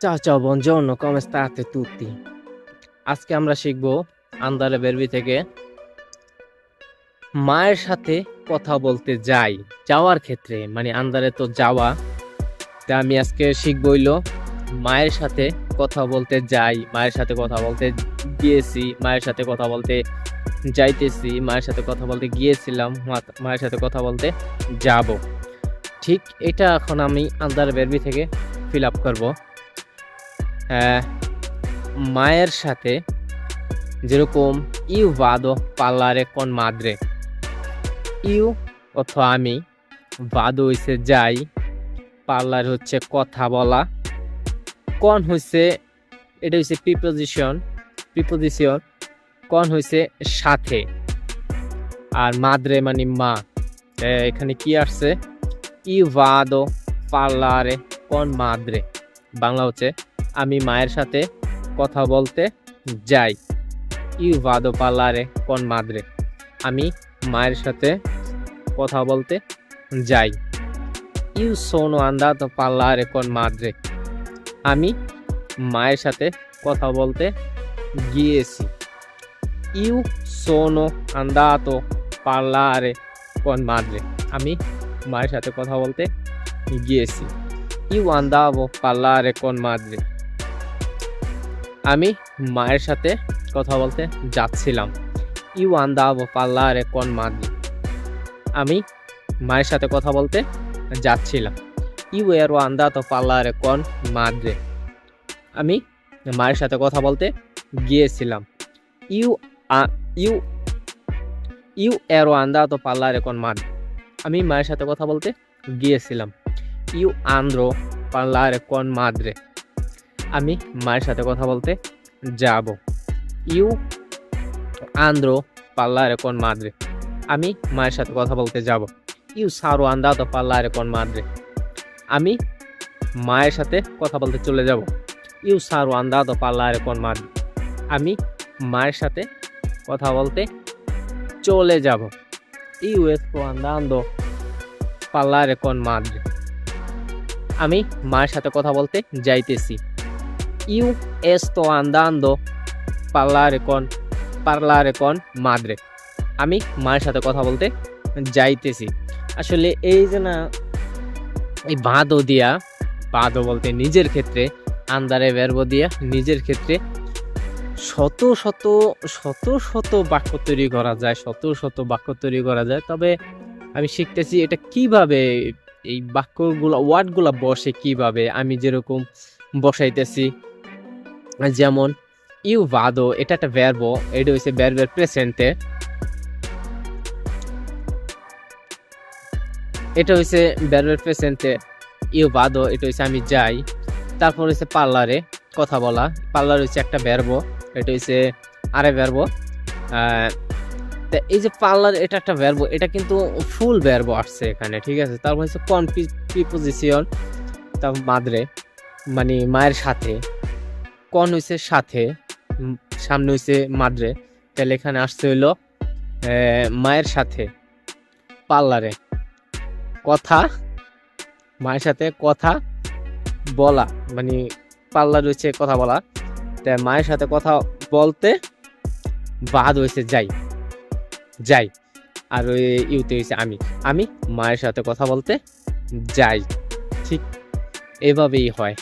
Ciao ciao, buongiorno, come state tutti? আজকে আমরা শিখব আন্দারে বেরবি থেকে মায়ের সাথে কথা বলতে যাই যাওয়ার ক্ষেত্রে। মানে আন্দারে তো যাওয়া। তা আমি আজকে শিখব হইল মায়ের সাথে কথা বলতে যাই মায়ের সাথে কথা বলতে গিয়েছি মায়ের সাথে কথা বলতে যাইতেছি মায়ের সাথে কথা বলতে গিয়েছিলাম মায়ের সাথে কথা বলতে যাব। ঠিক এটা এখন আমি আন্দার বেরবি থেকে ফিল আপ করব। মায়ের সাথে যেরকম ইউ ভাদো পার্লারে কোন মাদ্রে। ইউ অথবা আমি ভাদো হইছে যাই পার্লার হচ্ছে কথা বলা। কন হইছে, এটা হইছে প্রিপোজিশন প্রিপোজিশন কন হইছে সাথে। আর মাদ্রে মানে মা। এখানে কি আসছে? ইউ ভাদো পার্লারে কোন মাদ্রে। বাংলা হচ্ছে আমি মায়ের সাথে কথা বলতে যাই। ইউ ভাদো পার্লারে কোন মাদ্রে? আমি মায়ের সাথে কথা বলতে যাই। ইউ সোনো আন্দাতো পার্লারে কোন মাদ্রে? আমি মায়ের সাথে কথা বলতে গিয়েছি। ইউ সোনো আন্দাতো পার্লারে কোন মাদ্রে? আমি মায়ের সাথে কথা বলতে গিয়েছি। ইউ আন্দাবো পার্লারে কোন মাদ্রে? আমি মায়ের সাথে কথা বলতে যাচ্ছিলাম। ইউ আন্দা পাল্লা পার্লারে কোন মাদ্রে আমি মায়ের সাথে কথা বলতে যাচ্ছিলাম। ইউ এরো আন্দাতো পার্লারে কোন মাদ্রে আমি মায়ের সাথে কথা বলতে গিয়েছিলাম। ইউ ইউ ইউ এরো আন্দাতো পার্লারে কোন মাদ্রে আমি মায়ের সাথে কথা বলতে গিয়েছিলাম। ইউ আন্দ্রো পার্লারে কোন মাদ্রে আমি মায়ের সাথে কথা বলতে যাব। ইউ আন্দ্রো পার্লারে কোন মাদ্রে? আমি মায়ের সাথে কথা বলতে যাব। ইউ সারো আন্দাতো পার্লারে কোন মাদ্রে? আমি মায়ের সাথে কথা বলতে চলে যাব। ইউ সারো আন্দাতো পার্লারে কোন মাদ্রে? আমি মায়ের সাথে কথা বলতে চলে যাব। ইউ এসপো আন্দান্দো পার্লারে কোন মাদ্রে? আমি মায়ের সাথে কথা বলতে যাইতেছি। ইউ এsto andando parlare con parlare con madre. আমি মায়ের সাথে কথা বলতে যাইতেছি। আসলে এই যে না, এই বাঁধো দিয়া বাঁধো বলতে নিজের ক্ষেত্রে আন্দারে বেরবো দিয়া নিজের ক্ষেত্রে শত শত শত শত বাক্য তৈরি করা যায়, শত শত বাক্য তৈরি করা যায়। তবে আমি শিখতেছি এটা কীভাবে, এই বাক্যগুলো ওয়ার্ডগুলো বসে কীভাবে, আমি যেরকম বসাইতেছি যেমন, ইউ ভাদো এটা একটা ভ্যারবো এটা হচ্ছে ভ্যারবের প্রেসেন্টে এটা হচ্ছে ভ্যারবের প্রেসেন্টে ইউ ভাদো এটা হচ্ছে আমি যাই। তারপর হচ্ছে পার্লারে কথা বলা। পার্লার হচ্ছে একটা ভ্যারবো এটা হচ্ছে আরে ভ্যারবো তা এই যে পার্লার এটা একটা ভ্যারবো এটা কিন্তু ফুল ভ্যারবো আসছে এখানে, ঠিক আছে? তারপর হচ্ছে কন প্রিপোজিশন তারপর মাদ্রে মানে মায়ের সাথে। কন হইছে সাথে সামনে হইছে মাদ্রে। তাহলে এখানে আসতে হইল মায়ের সাথে, পার্লারে। কথা, মায়ের সাথে কথা বলা মানে পার্লার হচ্ছে কথা বলা। তাই মায়ের সাথে কথা বলতে বাদ হয়েছে যাই যাই। আর ওই ইউতে হয়েছে আমি। আমি মায়ের সাথে কথা বলতে যাই। ঠিক এভাবেই হয়।